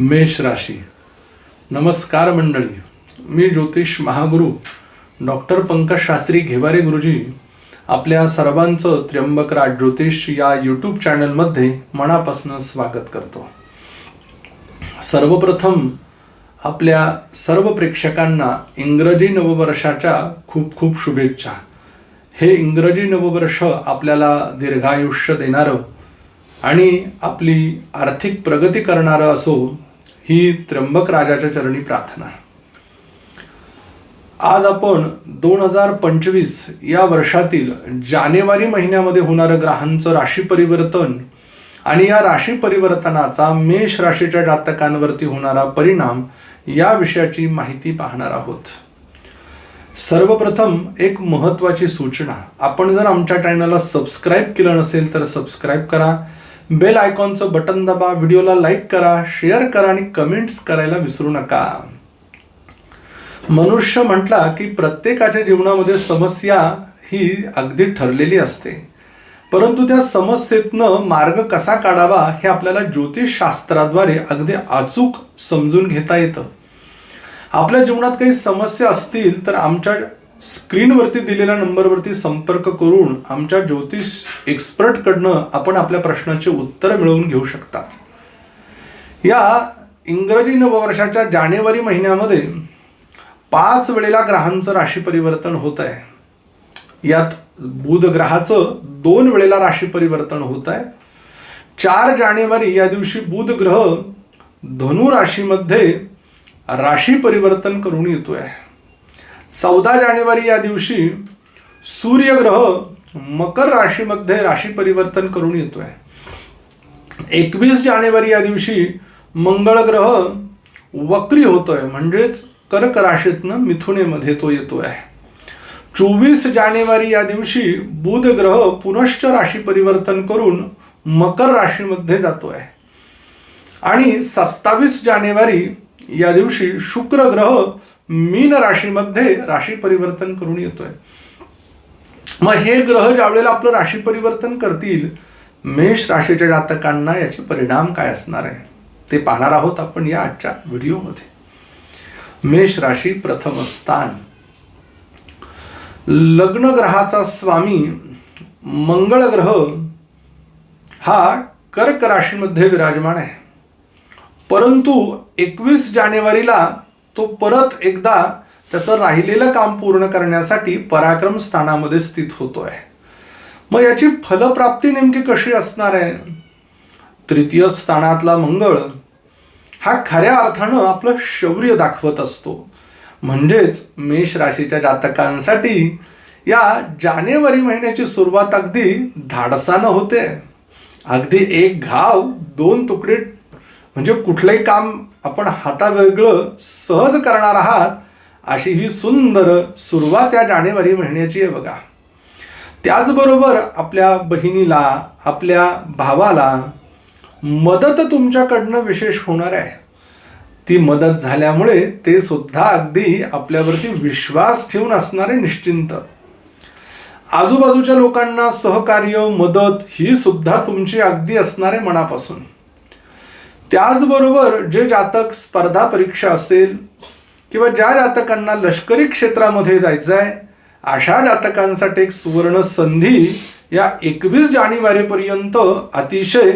मेष राशी. नमस्कार मंडळी. मी ज्योतिष महागुरु डॉक्टर पंकज शास्त्री घेवारे गुरुजी आपल्या सर्वांचं त्र्यंबकराज ज्योतिष या यूट्यूब चॅनलमध्ये मनापासून स्वागत करतो. सर्वप्रथम आपल्या सर्व प्रेक्षकांना इंग्रजी नववर्षाच्या खूप खूप शुभेच्छा. हे इंग्रजी नववर्ष आपल्याला दीर्घायुष्य देणारं आणि आपली आर्थिक प्रगती करणारं असो ही त्र्यंबक राजाच्या चरणी प्रार्थना. आज आपण दोन हजार पंचवीस या वर्षातील जानेवारी महिन्यामध्ये होणारं ग्रहांचं राशी परिवर्तन आणि या राशी परिवर्तनाचा मेष राशीच्या जातकांवरती होणारा परिणाम या विषयाची माहिती पाहणार आहोत. सर्वप्रथम एक महत्त्वाची सूचना. आपण जर आमच्या चॅनलला सबस्क्राईब केलं नसेल तर सबस्क्राईब करा. बेल आयकॉनचं बटन दाबा व्हिडिओला लाईक करा शेअर करा आणि कमेंट्स करायला विसरू नका. मनुष्य म्हटला की प्रत्येकाच्या जीवनामध्ये समस्या ही अगदी ठरलेली असते. परंतु त्या समस्येतनं मार्ग कसा काढावा हे आपल्याला ज्योतिषशास्त्राद्वारे अगदी अचूक समजून घेता येतं. आपल्या जीवनात काही समस्या असतील तर आमच्या स्क्रीनवरती दिलेल्या नंबरवरती संपर्क करून आमच्या ज्योतिष एक्सपर्टकडनं आपण आपल्या प्रश्नाचे उत्तर मिळवून घेऊ शकतात. या इंग्रजी नववर्षाच्या जानेवारी महिन्यामध्ये पाच वेळेला ग्रहांचं राशी परिवर्तन होत आहे. यात बुध ग्रहाचं दोन वेळेला राशी परिवर्तन होत आहे. चार जानेवारी या दिवशी बुध ग्रह धनु राशीमध्ये राशी परिवर्तन करून येतोय. चौदा जानेवारी या दिवशी सूर्यग्रह मकर राशीमध्ये राशी परिवर्तन करून येतोय. एकवीस जानेवारी या दिवशी मंगळ ग्रह वक्री होतोय म्हणजेच कर्क राशीतनं मिथुनेमध्ये तो येतोय. चोवीस जानेवारी या दिवशी बुध ग्रह पुनश्च राशी परिवर्तन करून मकर राशीमध्ये जातोय. आणि सत्तावीस जानेवारी या दिवशी शुक्र ग्रह मीन राशीमध्ये राशी परिवर्तन करून येतोय. मग हे ग्रह ज्यावेळेला आपलं राशी परिवर्तन करतील मेष राशीच्या जातकांना याचे परिणाम काय असणार आहे? ते पाहणार आहोत आपण या आजच्या व्हिडिओमध्ये. मेष राशी प्रथम स्थान. लग्न ग्रहाचा स्वामी मंगळ ग्रह हा कर्क राशीमध्ये विराजमान आहे. परंतु एकवीस जानेवारीला तो परत एकदा त्याचं राहिलेलं काम पूर्ण करण्यासाठी पराक्रम स्थानामध्ये स्थित होतोय. मग याची फलप्राप्ती नेमकी कशी असणार आहे? तृतीय स्थानातला मंगळ हा खऱ्या अर्थानं आपलं शौर्य दाखवत असतो. म्हणजेच मेष राशीच्या जातकांसाठी या जानेवारी महिन्याची सुरुवात अगदी धाडसानं होते. अगदी एक घाव दोन तुकडे म्हणजे कुठलंही काम आपण हातावेगळं सहज करणार आहात अशी ही सुंदर सुरुवात या जानेवारी महिन्याची आहे बघा. त्याचबरोबर आपल्या बहिणीला आपल्या भावाला मदत तुमच्याकडनं विशेष होणार आहे. ती मदत झाल्यामुळे ते सुद्धा अगदी आपल्यावरती विश्वास ठेवून असणारे निश्चिंत. आजूबाजूच्या लोकांना सहकार्य मदत ही सुद्धा तुमची अगदी असणारे मनापासून. त्याचबरोबर जे जातक स्पर्धा परीक्षा असेल किंवा ज्या जातकांना लष्करी क्षेत्रामध्ये जायचं आहे अशा जातकांसाठी एक सुवर्ण संधी या एकवीस जानेवारीपर्यंत अतिशय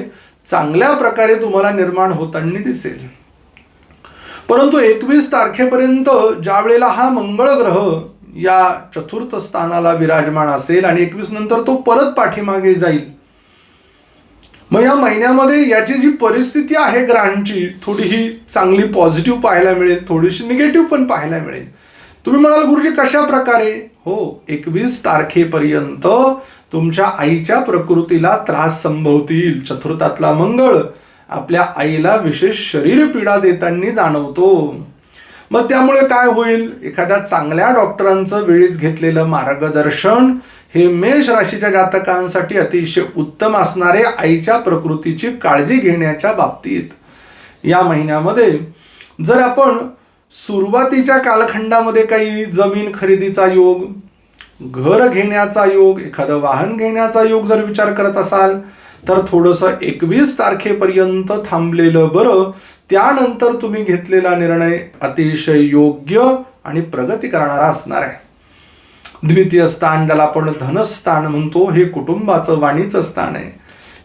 चांगल्या प्रकारे तुम्हाला निर्माण होताना दिसेल. परंतु एकवीस तारखेपर्यंत ज्या वेळेला हा मंगळ ग्रह या चतुर्थ स्थानाला विराजमान असेल आणि एकवीस नंतर तो परत पाठीमागे जाईल मग या महिन्यामध्ये याची जी परिस्थिती आहे ग्रहांची थोडी ही चांगली पॉझिटिव्ह पाहायला मिळेल थोडीशी निगेटिव्ह पण पाहायला मिळेल. तुम्ही म्हणाल गुरुजी कशा प्रकारे? हो एकवीस तारखेपर्यंत तुमच्या आईच्या प्रकृतीला त्रास संभवतील. चतुर्थातला मंगळ आपल्या आईला विशेष शरीर पीडा देताना जाणवतो. मग त्यामुळे काय होईल? एखाद्या चांगल्या डॉक्टरांचं वेळीच घेतलेलं मार्गदर्शन हे मेष राशीच्या जातकांसाठी अतिशय उत्तम असणारे आईच्या प्रकृतीची काळजी घेण्याच्या बाबतीत. या महिन्यामध्ये जर आपण सुरुवातीच्या कालखंडामध्ये काही जमीन खरेदीचा योग घर घेण्याचा योग एखादं वाहन घेण्याचा योग जर विचार करत असाल तर थोडंसं एकवीस तारखेपर्यंत थांबलेलं बरं. त्यानंतर तुम्ही घेतलेला निर्णय अतिशय योग्य आणि प्रगती करणारा असणार आहे. द्वितीय स्थान ज्याला आपण धनस्थान म्हणतो. हे कुटुंबाचं वाणीचं स्थान आहे.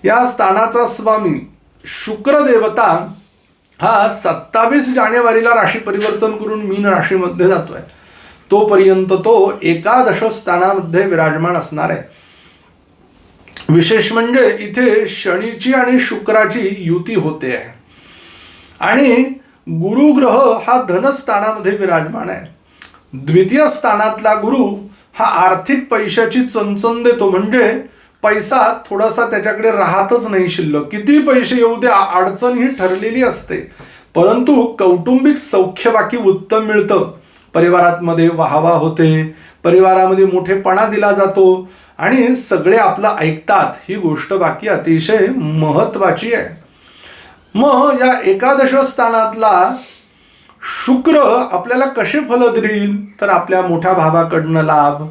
या स्थानाचा स्वामी शुक्रदेवता हा सत्तावीस जानेवारीला राशी परिवर्तन करून मीन राशीमध्ये जातोय. तोपर्यंत तो एकादश स्थानामध्ये विराजमान असणार आहे. विशेष म्हणजे इथे शनीची आणि शुक्राची युती होते. आहे आणि गुरुग्रह हा धनस्थानामध्ये विराजमान आहे. द्वितीय स्थानातला गुरु हा आर्थिक पैशाची चणचण देतो. म्हणजे पैसा थोडासा त्याच्याकडे राहतच नाही शिल्लक. किती पैसे येऊ द्या अडचण ही ठरलेली असते. परंतु कौटुंबिक सौख्य बाकी उत्तम मिळतं. परिवारात मध्ये वाहवा होते परिवारामध्ये मोठेपणा दिला जातो आणि सगळे आपलं ऐकतात. ही गोष्ट बाकी अतिशय महत्वाची आहे. मग या एकादश स्थानातला शुक्र आपल्याला कसे फल देईल? तर आपल्या मोठ्या भावाकडनं लाभ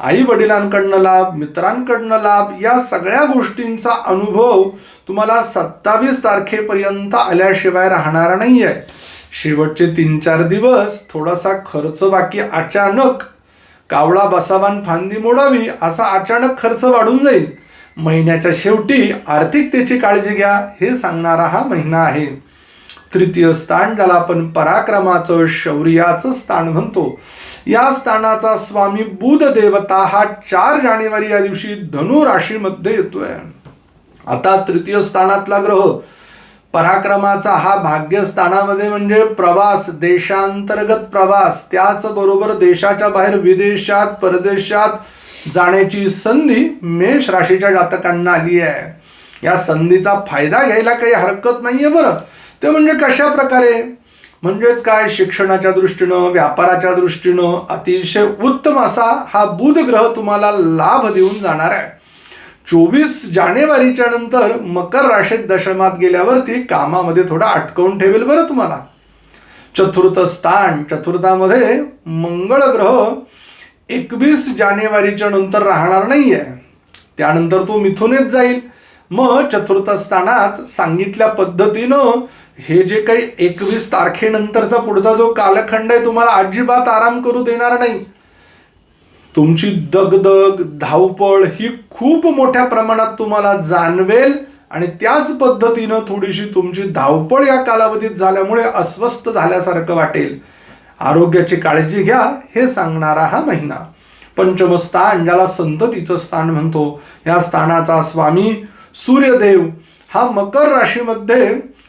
आई वडिलांकडनं लाभ मित्रांकडनं लाभ या सगळ्या गोष्टींचा अनुभव तुम्हाला सत्तावीस तारखेपर्यंत आल्याशिवाय राहणार नाही आहे शेवटचे तीन चार दिवस थोडासा खर्च बाकी अचानक कावळा बसावान फांदी मोडावी असा अचानक खर्च वाढून जाईल. महिन्याच्या शेवटी आर्थिकतेची काळजी घ्या हे सांगणारा हा महिना आहे. तृतीय स्थान ज्याला आपण पराक्रमाचं शौर्याचं स्थान म्हणतो. या स्थानाचा स्वामी बुध देवता हा चार जानेवारी या दिवशी धनु राशीमध्ये येतोय. आता तृतीय स्थानातला ग्रह पराक्रमाचा हा भाग्यस्थानामध्ये म्हणजे प्रवास देशांतर्गत प्रवास. त्याचबरोबर देशाच्या बाहेर विदेशात परदेशात जाण्याची संधी मेष राशीच्या जातकांना आली आहे. या संधीचा फायदा घ्यायला काही हरकत नाहीये बरं. ते म्हणजे कशा प्रकारे म्हणजेच काय? शिक्षणाच्या दृष्टीनं व्यापाराच्या दृष्टीनं अतिशय उत्तम असा हा बुध ग्रह तुम्हाला लाभ देऊन जाणार आहे. चोवीस जानेवारीच्या नंतर मकर राशीत दशमात गेल्यावरती कामामध्ये थोडा अटकवून ठेवेल बरं तुम्हाला. चतुर्थ स्थान चतुर्थामध्ये मंगळ ग्रह एकवीस जानेवारीच्या नंतर राहणार नाही आहे त्यानंतर तो मिथुनेच जाईल. मग चतुर्थ स्थानात सांगितल्या पद्धतीनं हे जे काही एकवीस तारखेनंतरचा पुढचा जो कालखंड आहे तुम्हाला अजिबात आराम करू देणार नाही. तुमची दगदग धावपळ ही खूप मोठ्या प्रमाणात तुम्हाला जाणवेल आणि त्याच पद्धतीनं थोडीशी तुमची धावपळ या कालावधीत झाल्यामुळे अस्वस्थ झाल्यासारखं वाटेल. आरोग्याची काळजी घ्या हे सांगणारा हा महिना. पंचमस्थान ज्याला संततीचं स्थान म्हणतो या स्थानाचा स्वामी सूर्यदेव हा मकर राशीमध्ये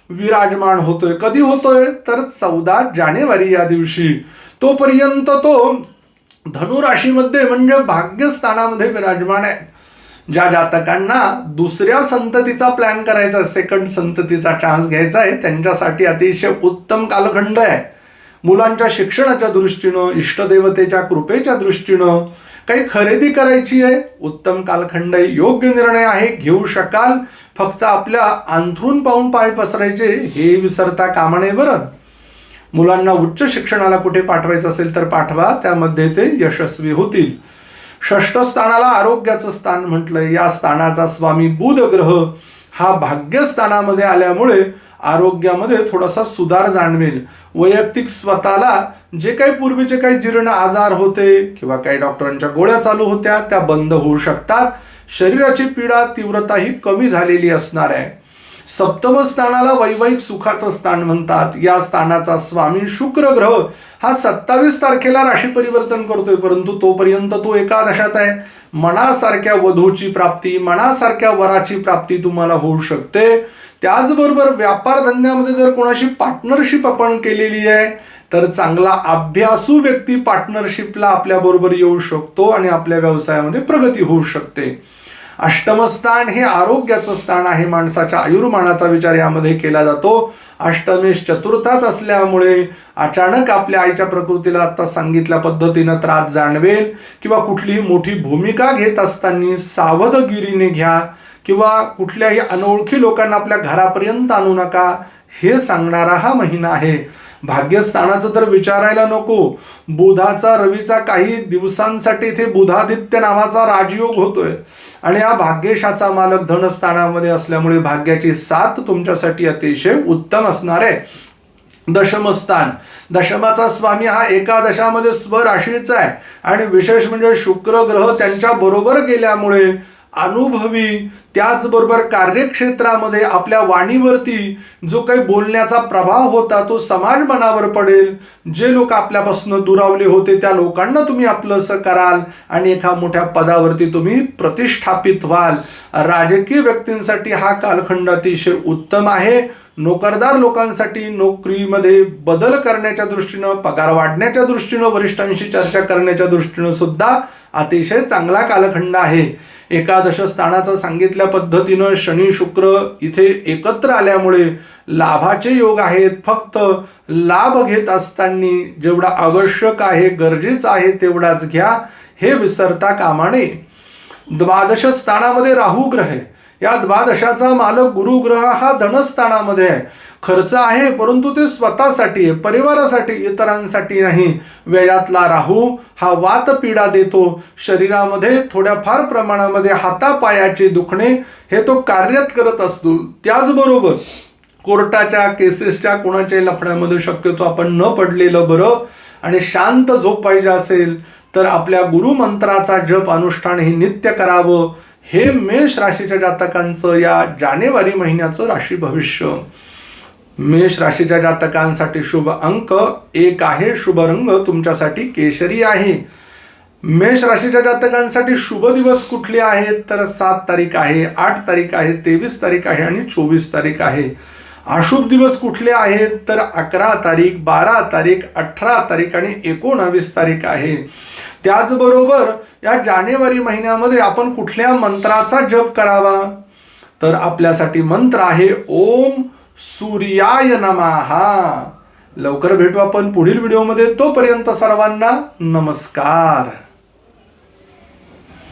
विराजमान होतोय. कधी होतोय? तर चौदा जानेवारी या दिवशी. तोपर्यंत तो धनु राशीमध्ये म्हणजे भाग्यस्थानामध्ये विराजमान आहे. ज्या जातकांना दुसऱ्या संततीचा प्लॅन करायचा सेकंड संततीचा चान्स घ्यायचा आहे त्यांच्यासाठी अतिशय उत्तम कालखंड आहे. मुलांच्या शिक्षणाच्या दृष्टीनं इष्टदेवतेच्या कृपेच्या दृष्टीनं काही खरेदी करायची आहे उत्तम कालखंड योग्य निर्णय आहे घेऊ शकाल. फक्त आपल्या अंथरून पाहून पाय पसरायचे हे विसरता कामा नये बरं. मुलांना उच्च शिक्षणाला कुठे पाठवायचं असेल तर पाठवा त्यामध्ये ते यशस्वी होतील. षष्ठ स्थानाला आरोग्याचं स्थान म्हटलंय. या स्थानाचा स्वामी बुध ग्रह हा भाग्यस्थानामध्ये आल्यामुळे आरोग्यामध्ये थोडासा सुधार जाणवेल. वैयक्तिक स्वतःला जे काही पूर्वीचे काही जीर्ण आजार होते किंवा काही डॉक्टरांच्या गोळ्या चालू होत्या त्या बंद होऊ शकतात. शरीराची पीडा तीव्रता ही कमी झालेली असणार आहे. सप्तम स्थानाला वैवाहिक सुखाचं स्थान म्हणतात. या स्थानाचा स्वामी शुक्र ग्रह हा सत्तावीस तारखेला राशी परिवर्तन करतोय परंतु तोपर्यंत तो एकादशात आहे. मनासारख्या वधूची प्राप्ती मनासारख्या वराची प्राप्ती तुम्हाला होऊ शकते. त्याचबरोबर व्यापार धंद्यामध्ये जर कोणाशी पार्टनरशिप आपण केलेली आहे तर चांगला अभ्यासू व्यक्ती पार्टनरशिपला आपल्याबरोबर येऊ शकतो आणि आपल्या व्यवसायामध्ये प्रगती होऊ शकते. अष्टमस्थान हे आरोग्याचं स्थान आहे माणसाच्या आयुर्मानाचा विचार यामध्ये केला जातो. अष्टमेश चतुर्थात असल्यामुळे अचानक आपल्या आईच्या प्रकृतीला आत्ता सांगितल्या पद्धतीनं त्रास जाणवेल किंवा कुठलीही मोठी भूमिका घेत असताना सावधगिरीने घ्या किंवा कुठल्याही अनोळखी लोकांना आपल्या घरापर्यंत आणू नका हे सांगणारा हा महिना आहे. भाग्यस्थानाचं तर विचारायला नको. बुधाचा रवीचा काही दिवसांसाठी इथे बुधादित्य नावाचा राजयोग होतोय. आणि हा भाग्यशाचा मालक धनस्थानामध्ये असल्यामुळे भाग्याची साथ तुमच्यासाठी अतिशय उत्तम असणार आहे. दशमस्थान. दशमाचा स्वामी हा एकादशामध्ये स्वराशीचा आहे. आणि विशेष म्हणजे शुक्र ग्रह त्यांच्या बरोबर गेल्यामुळे अनुभवी. त्याचबरोबर कार्यक्षेत्रामध्ये आपल्या वाणीवरती जो काही बोलण्याचा प्रभाव होता तो समाज मनावर पडेल. जे लोक आपल्यापासून दुरावले होते त्या लोकांना तुम्ही आपलंसं कराल आणि एका मोठ्या पदावरती तुम्ही प्रतिष्ठापित व्हाल. राजकीय व्यक्तींसाठी हा कालखंड अतिशय उत्तम आहे. नोकरदार लोकांसाठी नोकरीमध्ये बदल करण्याच्या दृष्टीनं पगार वाढण्याच्या दृष्टीनं वरिष्ठांशी चर्चा करण्याच्या दृष्टीनं सुद्धा अतिशय चांगला कालखंड आहे. एकादश स्थानाचं सांगितल्या पद्धतीनं शनी शुक्र इथे एकत्र आल्यामुळे लाभाचे योग आहेत. फक्त लाभ घेत असताना जेवढा आवश्यक आहे गरजेचं आहे तेवढाच घ्या. हे विसरता कामा नये. द्वादश स्थानामध्ये राहू ग्रह आहे. या द्वादशाचा मालक गुरु ग्रह हा धनस्थानामध्ये आहे. खर्च आहे परंतु ते स्वतःसाठी आहे परिवारासाठी इतरांसाठी नाही. वेळातला राहू हा वात पीडा देतो. शरीरामध्ये थोड्याफार प्रमाणामध्ये हातापायाचे दुखणे हे तो कार्यत करत असतो. त्याचबरोबर कोर्टाच्या केसेसच्या कोणाच्याही लफड्यामध्ये शक्यतो आपण न पडलेलं बरं आणि शांत झोप पाहिजे असेल तर आपल्या गुरुमंत्राचा जप अनुष्ठान हे नित्य करावं. हे मेष राशीच्या जातकांचं या जानेवारी महिन्याचं राशी भविष्य. मेष राशीच्या जातकांसाठी शुभ अंक एक आहे शुभ रंग तुमच्यासाठी केशरी आहे. मेष राशीच्या जातकांसाठी शुभ दिवस कुठले आहेत? तर सात तारीख आहे आठ तारीख आहे तेवीस तारीख आहे आणि चोवीस तारीख आहे. अशुभ दिवस कुठले आहेत? तर अकरा तारीख बारा तारीख अठरा तारीख आणि एकोणावीस तारीख आहे. त्याचबरोबर या जानेवारी महिन्यामध्ये आपण कुठल्या मंत्राचा जप करावा? तर आपल्यासाठी मंत्र आहे ओम सूर्याय नमहा लवकर भेटू आपण पुढील व्हिडिओमध्ये. तोपर्यंत सर्वांना नमस्कार.